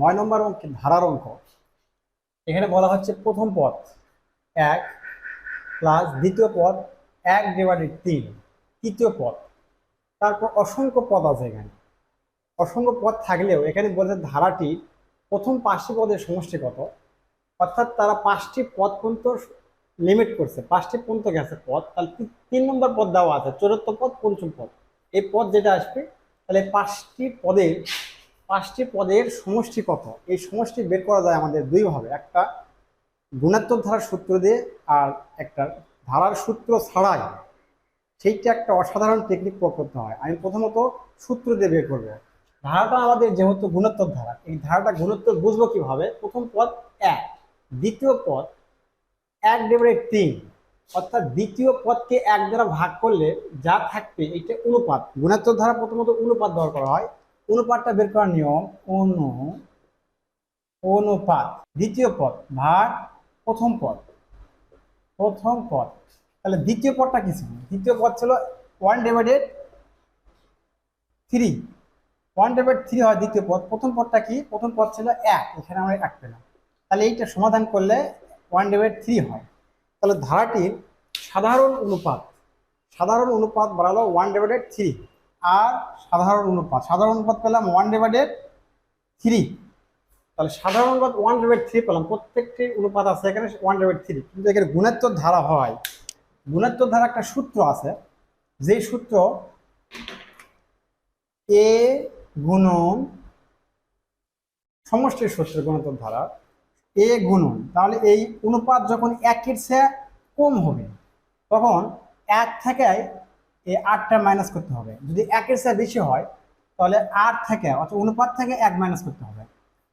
নয় নম্বর অঙ্কে ধারার অঙ্ক। এখানে বলা হচ্ছে প্রথম পদ এক প্লাস দ্বিতীয় পদ এক ডিভাইডেড তিন, তৃতীয় পদ। তারপর অসংখ্য পদ আছে এখানে। অসংখ্য পদ থাকলেও এখানে বলছে ধারাটি প্রথম পাঁচটি পদের সমষ্টি কত? অর্থাৎ তারা পাঁচটি পদ পর্যন্ত লিমিট করছে, পাঁচটি পর্যন্ত গেছে পদ। তাহলে তিন নম্বর পদ দেওয়া আছে, চতুর্থ পদ, পঞ্চম পদ। এই পদ যেটা আসবে, তাহলে পাঁচটি পদের পাঁচটি পদের সমষ্টি কত? এই সমষ্টি বের করা যায় আমাদের দুইভাবে একটা গুণাত্মক ধারার সূত্র দিয়ে আর একটা ধারার সূত্র ছাড়াই সেইটা একটা অসাধারণ টেকনিক প্রয়োগ করতে হয়। আমি প্রথমত সূত্র দিয়ে বের করব। ধারাটা আমাদের যেহেতু গুণোত্তর ধারা, এই ধারাটা গুণোত্তর বুঝব কীভাবে? প্রথম পদ এক, দ্বিতীয় পদ এক ডিভাইডেড তিন। অর্থাৎ দ্বিতীয় পদকে এক দ্বারা ভাগ করলে যা থাকবে এটা অনুপাত। গুণাত্মক ধারা প্রথমত অনুপাত ব্যবহার করা হয়। অনুপাতটা বের করার নিয়ম? অনু, অনুপাত। দ্বিতীয় পদ, ভাগ, প্রথম পদ। প্রথম পদ। তাহলে দ্বিতীয় পদটা কি ছিল? দ্বিতীয় পদ ছিল one divided three one divide three হয় দ্বিতীয় পদ। প্রথম পদটা কি? প্রথম পদ ছিল এক। এখানে আমরা এক পেলাম। তাহলে এইটা সমাধান করলে ওয়ান ডিভাইড থ্রি হয়। তাহলে ধারাটির সাধারণ অনুপাত সাধারণ অনুপাত বাড়ালো ওয়ান ডিভাইডেড থ্রি আর সাধারণ অনুপাত। সাধারণ অনুপাত পেলাম ওয়ান ডিভাইডেড থ্রি তাহলে সাধারণ অনুপাত ওয়ান ডিভাইড থ্রি পেলাম। প্রত্যেকটি অনুপাত আছে এখানে ওয়ান ডিভাইড থ্রি কিন্তু এখানে গুণাত্মক ধারা হয়। গুণাত্মক ধারা একটা সূত্র আছে। যেই সূত্র এ গুণন সমষ্টির সূত্র গুণাত্মক ধারা এ গুণন, তাহলে এই অনুপাত যখন একের চেয়ে কম হবে, তখন এক থেকে এই আটটা মাইনাস করতে হবে। যদি একের চেয়ে বেশি হয়, তাহলে আট থেকে, অর্থাৎ অনুপাত থেকে এক মাইনাস করতে হবে।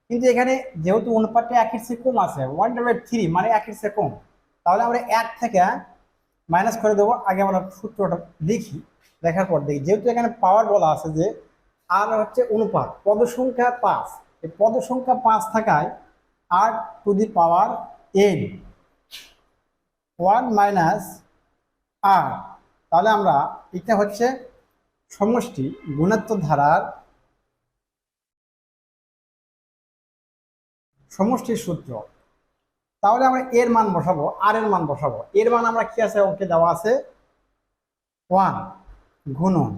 কিন্তু এখানে যেহেতু অনুপাতটা একের চেয়ে কম আছে ওয়ান ডিভাইড থ্রি মানে একের চেয়ে কম, তাহলে আমরা এক থেকে মাইনাস করে দেবো। আগে আমরা সূত্রটা লিখি দেখার পর দেখি। যেহেতু এখানে পাওয়ার বলা আছে যে, আর হচ্ছে অনুপাত পদ সংখ্যা পাঁচ। এই পদ সংখ্যা পাঁচ থাকায় r to the power n one minus r তাহলে আমরা এটা হচ্ছে সমষ্টি গুণাত্মক ধারার সমষ্টির সূত্র। তাহলে আমরা এর মান বসাবো, আর এর মান বসাবো। এর মান আমরা কি আছে? অঙ্কে দেওয়া আছে ওয়ান গুণন।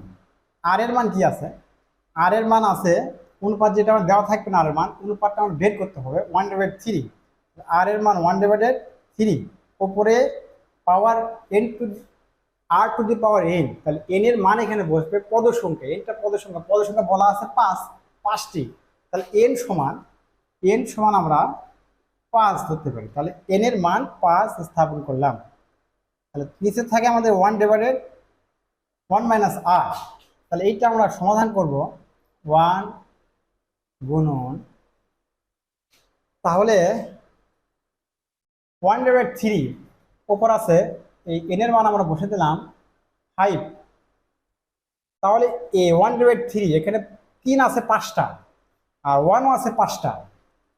আর এর মান কি আছে? আর এর মান আছে, অনুপাত যেটা আমার দেওয়া থাকবে না আর মান, অনুপাতটা আমার বের করতে হবে ওয়ান ডিভাইড থ্রি। আর এর মান ওয়ান ডিভাইডেড থ্রি। ওপরে power n two r to the power n তাহলে এন এর মান এখানে বসবে পদ সংখ্যা এনটা পদ সংখ্যা পদ সংখ্যা বলা আছে পাঁচ, পাঁচটি। তাহলে এন সমান এন সমান আমরা পাঁচ ধরতে পারি। তাহলে এন এর মান পাঁচ স্থাপন করলাম। তাহলে নিচে থাকে আমাদের one divided one minus r তাহলে এইটা আমরা সমাধান করব। ওয়ান গুণন, তাহলে ওয়ান ডিভাইড থ্রি ওপর আছে এই এন এর মান আমরা বসে দিলাম ফাইভ তাহলে এ ওয়ান ডিভাইড থ্রি এখানে তিন আছে পাঁচটা, আর ওয়ানও আছে পাঁচটা।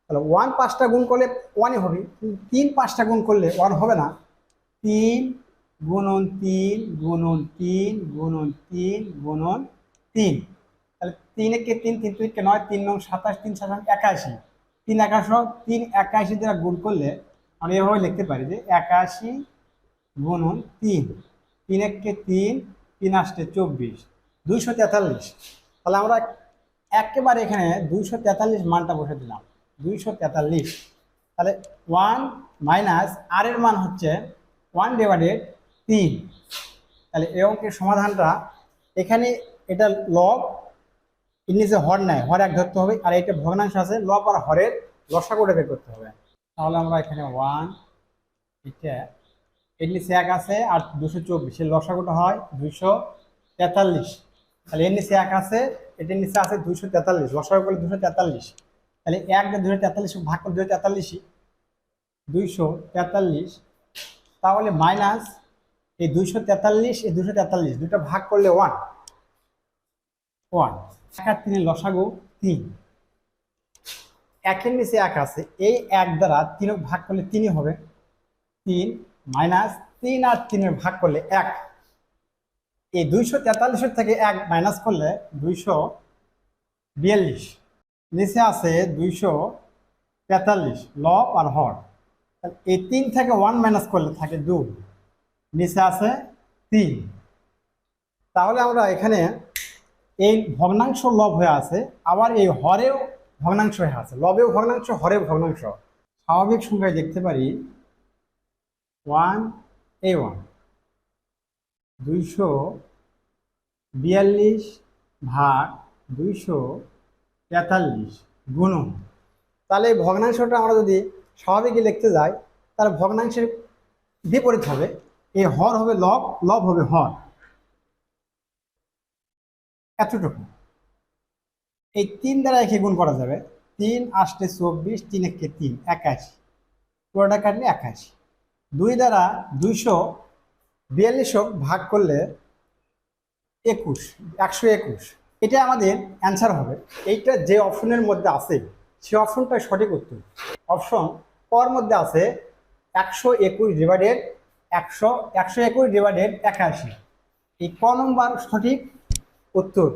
তাহলে ওয়ান পাঁচটা গুণ করলে ওয়ানই হবে। তিন পাঁচটা গুণ করলে ওয়ান হবে না। তিন গুণন তিন গুণন তিন গুণন তিন গুণন তিন। তাহলে তিন একে তিন তিন তিনকে নয়, তিন নং সাতাশ, তিন সাতাশ একাশি। তিন একাশি তিন একাশি দ্বারা গুণ করলে আমরা এভাবে লিখতে পারি যে একাশি গুণন তিন। তিন একে তিন তিন আসতে চব্বিশ। দুইশো তেতাল্লিশ। তাহলে আমরা একেবারে এখানে দুইশো তেতাল্লিশ মানটা বসে দিলাম। দুইশো তেতাল্লিশ। তাহলে ওয়ান মাইনাস আর এর মান হচ্ছে ওয়ান ডিভাইডেড তিন। তাহলে এই অঙ্কের সমাধানটা এখানে এটা লব নিচে হর নেয় হর এক ধরতে হবে, আর এটা ভগ্নাংশ আছে, লব আর হরের লসাগুটা বের করতে হবে। তাহলে আমরা এখানে ওয়ান, এটা এর নিচে এক আছে আর দুশো চব্বিশ। এর লসাগুটা হয় দুইশো তেতাল্লিশ। তাহলে এর নিচে এক আছে এটার নিচে আছে দুইশো তেতাল্লিশ। লসাগু করলে দুশো তেতাল্লিশ। তাহলে এক দুশো তেতাল্লিশ ভাগ করে দুশো তেতাল্লিশই। দুইশো তেতাল্লিশ। তাহলে মাইনাস এই দুইশো তেতাল্লিশ, এই দুশো তেতাল্লিশ দুটো ভাগ করলে ওয়ান ওয়ান এক আর তিনের লসাগু তিন। একের নিচে এক আছে, এই এক দ্বারা তিন ভাগ করলে তিনই হবে। তিন মাইনাস তিন আর তিনের ভাগ করলে এক। এই দুইশো তেতাল্লিশের থেকে এক মাইনাস করলে দুইশো বিয়াল্লিশ। নিচে আছে দুইশো তেতাল্লিশ, লব আর হর। এই তিন থেকে ওয়ান মাইনাস করলে থাকে দুই। নিচে আছে তিন। তাহলে আমরা এখানে এই ভগ্নাংশ লব হয়ে আছে, আবার এই হরেও ভগ্নাংশ হয়ে আছে। লবেও ভগ্নাংশ, হরেও ভগ্নাংশ। স্বাভাবিক সংখ্যায় দেখতে পারি ওয়ান, এ ওয়ান। দুইশো বিয়াল্লিশ ভাগ দুইশো তেতাল্লিশ গুণন। তাহলে এই ভগ্নাংশটা আমরা যদি স্বাভাবিকই লিখতে যাই, তাহলে ভগ্নাংশের বিপরীত হবে। এই হর হবে লব লব হবে হর। এতটুকু। এই তিন দ্বারা একে গুণ করা যাবে। তিন আসলে চব্বিশ, তিন একে তিন, একাশি। পুরোটা কাটলে একাশি। দুই দ্বারা দুইশো বিয়াল্লিশ ভাগ করলে একুশ, একশো একুশ। এটা আমাদের অ্যান্সার হবে। এইটা যে অপশনের মধ্যে আছে, সে অপশনটাই সঠিক উত্তর। অপশন কর মধ্যে আছে একশো একুশ ডিভাইডেড একশো একশো একুশ ডিভাইডেড একাশি। এই ক নম্বর সঠিক উত্তর।